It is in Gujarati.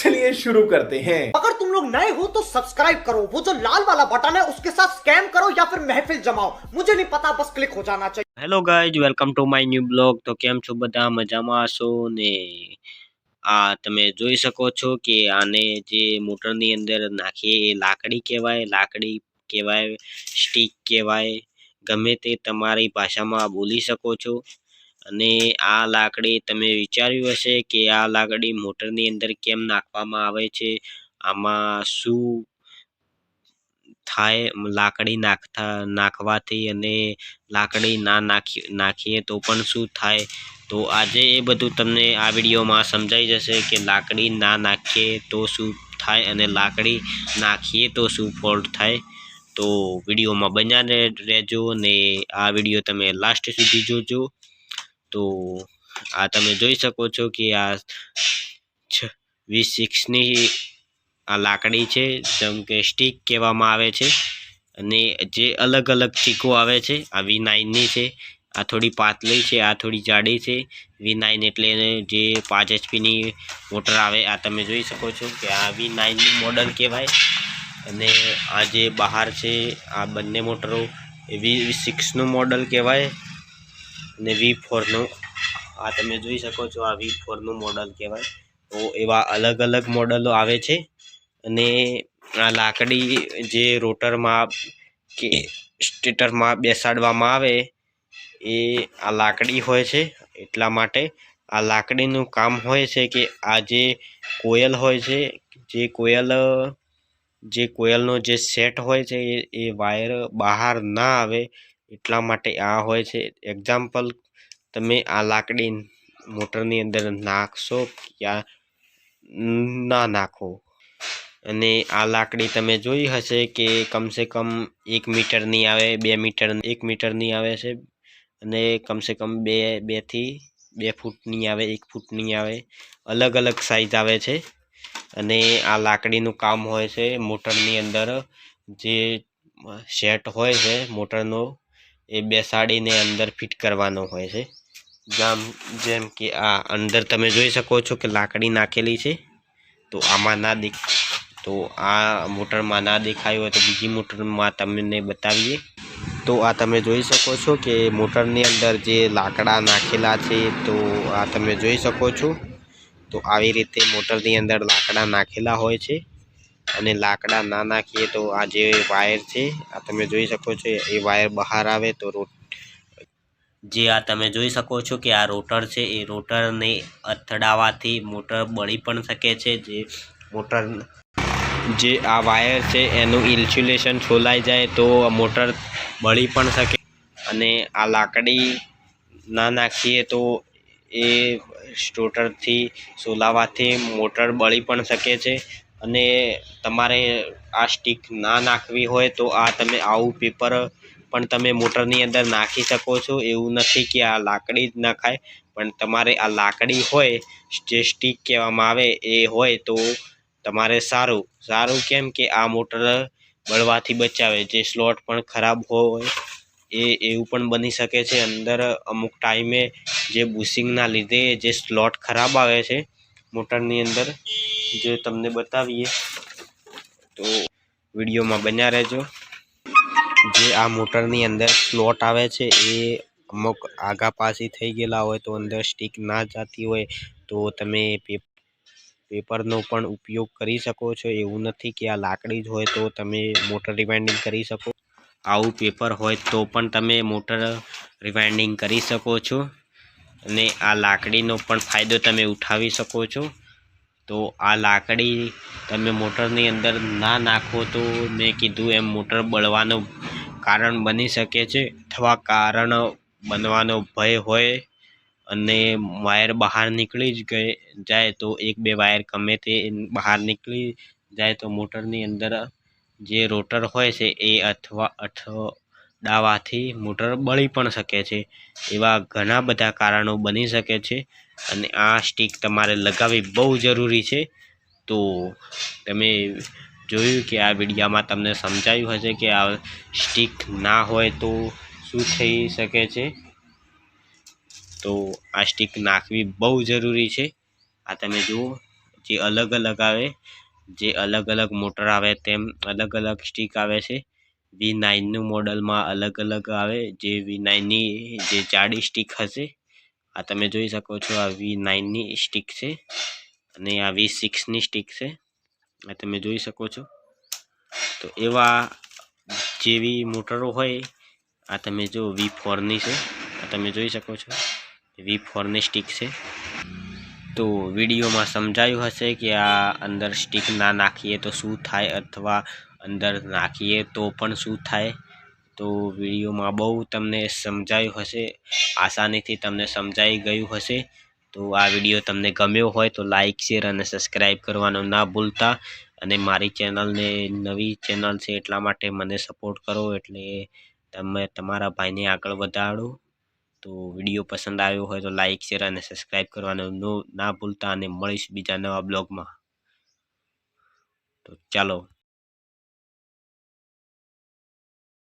चलिए शुरू करते हैं अगर तुम लोग नए हो तो सब्सक्राइब करो वो जो लाल वाला बटन है उसके साथ स्कैम करो या फिर महफिल जमाओ मुझे नहीं पता बस क्लिक हो जाना चाहिए hello guys welcome to my new blog તો કેમ છો બધા મજામાં હશો ને આ તમે જોઈ શકો છો કે આને જે મોટરની અંદર નાખીએ એ લાકડી કહેવાય લાકડી કહેવાય સ્ટીક કહેવાય ગમે તે તમારી ભાષામાં બોલી શકો છો અને આ લાકડી તમે વિચાર્યું હશે કે આ લાકડી મોટરની અંદર કેમ નાખવામાં આવે છે? આમાં શું થાય લાકડી નાખતા, નાખવાથી અને લાકડી ના નાખી, નાખીએ તો પણ શું થાય? તો આજે એ બધું તમને આ વિડીયોમાં સમજાઈ જશે કે લાકડી ના નાખીએ તો શું થાય અને લાકડી નાખીએ તો શું ફોલ્ટ થાય? તો વિડીયોમાં બન્યા રહેજો ને આ વીડિયો તમે લાસ્ટ સુધી જોજો. તો આ તમે જોઈ શકો છો કે આ છ- વીસ સિક્સની આ લાકડી છે, જેમ કે સ્ટીક કહેવામાં આવે છે. અને જે અલગ અલગ ચીકો આવે છે, આ વી નાઇનની છે, આ થોડી પાતળી છે, આ થોડી જાડી છે. વી નાઇન એટલે જે પાંચ એચપીની મોટર આવે, આ તમે જોઈ શકો છો કે આ વી નાઇનનું મોડલ કહેવાય. અને આ જે બહાર છે, આ બંને મોટરો એ વી સિક્સનું મોડલ કહેવાય. અને વી ફોરનું આ તમે જોઈ શકો છો, આ વી ફોરનું મોડલ કહેવાય. તો એવા અલગ અલગ મોડલો આવે છે. અને આ લાકડી જે રોટરમાં કે સ્ટેટરમાં બેસાડવામાં આવે, એ આ લાકડી હોય છે. એટલા માટે આ લાકડીનું કામ હોય છે કે આ જે કોયલ હોય છે, જે કોયલ, જે કોયલનો જે સેટ હોય છે, એ વાયર બહાર ના આવે એટલા માટે આ હોય છે. એક્ઝામ્પલ તમે આ લાકડી મોટરની અંદર નાખશો યા ના નાખો. અને આ લાકડી તમે જોઈ હશે કે કમસે કમ એક મીટરની આવે, બે મીટર, એક મીટરની આવે છે. અને કમસે કમ બે બેથી બે ફૂટની આવે, એક ફૂટની આવે. અલગ અલગ સાઈઝ આવે છે. અને આ લાકડીનું કામ હોય છે મોટરની અંદર જે સેટ હોય છે મોટરનો એ બેસાડીને અંદર ફિટ કરવાનો હોય છે. જેમ જેમ કે આ અંદર તમે જોઈ શકો છો કે લાકડી નાખેલી છે. તો આમાં ના દેખ, તો આ મોટરમાં ના દેખાયું હોય તો બીજી મોટરમાં તમને બતાવીએ. તો આ તમે જોઈ શકો છો કે મોટરની અંદર જે લાકડા નાખેલા છે તો આ તમે જોઈ શકો છો. તો આવી રીતે મોટરની અંદર લાકડા નાખેલા હોય છે. અને લાકડા ના નાખીએ તો આ જે વાયર છે, આ તમે જોઈ શકો છો, એ વાયર બહાર આવે તો રોટ જે આ તમે જોઈ શકો છો કે આ રોટર છે, એ રોટરને અથડાવાથી મોટર બળી પણ શકે છે, જે મોટર જે આ વાયર છે, એનું ઇન્સ્યુલેશન છોલાઈ જાય તો મોટર બળી પણ શકે. અને આ લાકડી ના નાખીએ તો એ સ્ટોટરથી સોલાવાથી મોટર બળી પણ શકે છે. અને તમારે આ સ્ટીક ના નાખવી હોય તો આ તમે આવું પેપર પણ તમે મોટરની અંદર નાખી શકો છો. એવું નથી કે આ લાકડી જ નખાય પણ તમારે આ લાકડી હોય, જે સ્ટીક કહેવામાં આવે એ હોય તો તમારે સારું. સારું કેમ કે આ મોટર બળવાથી બચાવે. જે સ્લોટ પણ ખરાબ હોય એ, એવું પણ બની શકે છે. અંદર અમુક ટાઈમે જે બુશિંગના લીધે જે સ્લોટ ખરાબ આવે છે, મોટરની અંદર જે તમને બતાવીએ, તો વિડીયોમાં બન્યા રહેજો. જે આ મોટરની અંદર સ્લોટ આવે છે, એ અમુક આગા પાછી થઈ ગયેલા હોય તો અંદર સ્ટીક ના જતી હોય, તો તમે પેપરનો પણ ઉપયોગ કરી શકો છો. એવું નથી કે આ લાકડી જ હોય તો તમે મોટર રિવાઇન્ડિંગ કરી શકો. આવું પેપર હોય તો પણ તમે મોટર રિવાઇન્ડિંગ કરી શકો છો. અને આ લાકડીનો પણ ફાયદો તમે ઉઠાવી શકો છો. તો આ લાકડી તમે મોટરની અંદર ના નાખો તો મેં કીધું એમ મોટર બળવાનું કારણ બની શકે છે અથવા કારણ બનવાનો ભય હોય અને વાયર બહાર નીકળી જ ગઈ જાય તો એક બે વાયર ગમે તે બહાર નીકળી જાય તો મોટરની અંદર જે રોટર હોય છે એ અથવા અઠડાવાથી મોટર બળી પણ શકે છે. એવા ઘણા બધા કારણો બની શકે છે. અને આ સ્ટીક તમારે લગાવવી બહુ જરૂરી છે. તો તમે જોયું કે આ વિડીયામાં તમને સમજાયું હશે કે આ સ્ટીક ના હોય તો શું થઈ શકે છે? તો આ સ્ટીક નાખવી બહુ જરૂરી છે. આ તમે જુઓ, જે અલગ અલગ આવે, જે અલગ અલગ મોટર આવે તેમ અલગ અલગ સ્ટીક આવે છે. વી નાઇનનું મોડલમાં અલગ અલગ આવે, જે વી નાઇનની જે જાડી સ્ટીક હશે આ તમે જોઈ શકો છો, આ વી નાઇનની સ્ટીક છે અને આ વી સિક્સની સ્ટીક છે. આ તમે જોઈ શકો છો. તો એવા જેવી મોટરો હોય, આ તમે જો વી ફોરની છે. આ તમે જોઈ શકો છો વી ફોરની સ્ટીક છે. તો વિડીયોમાં સમજાયું હશે કે આ અંદર સ્ટીક ના નાખીએ તો શું થાય, અથવા અંદર નાખીએ તો પણ શું થાય? તો વિડીયોમાં બહુ તમને સમજાયું હશે, આસાનીથી તમને સમજાઈ ગયું હશે. તો આ વીડિયો તમને ગમ્યો હોય તો લાઇક શેર અને સબસ્ક્રાઈબ કરવાનું ના ભૂલતા. અને મારી ચેનલને નવી ચેનલ છે એટલા માટે મને સપોર્ટ કરો એટલે તમે તમારા ભાઈને આગળ વધારો. તો વીડિયો પસંદ આવ્યો હોય તો લાઇક શેર અને સબસ્ક્રાઈબ કરવાનું નો ભૂલતા. અને મળીશ બીજા નવા બ્લોગમાં. તો ચાલો.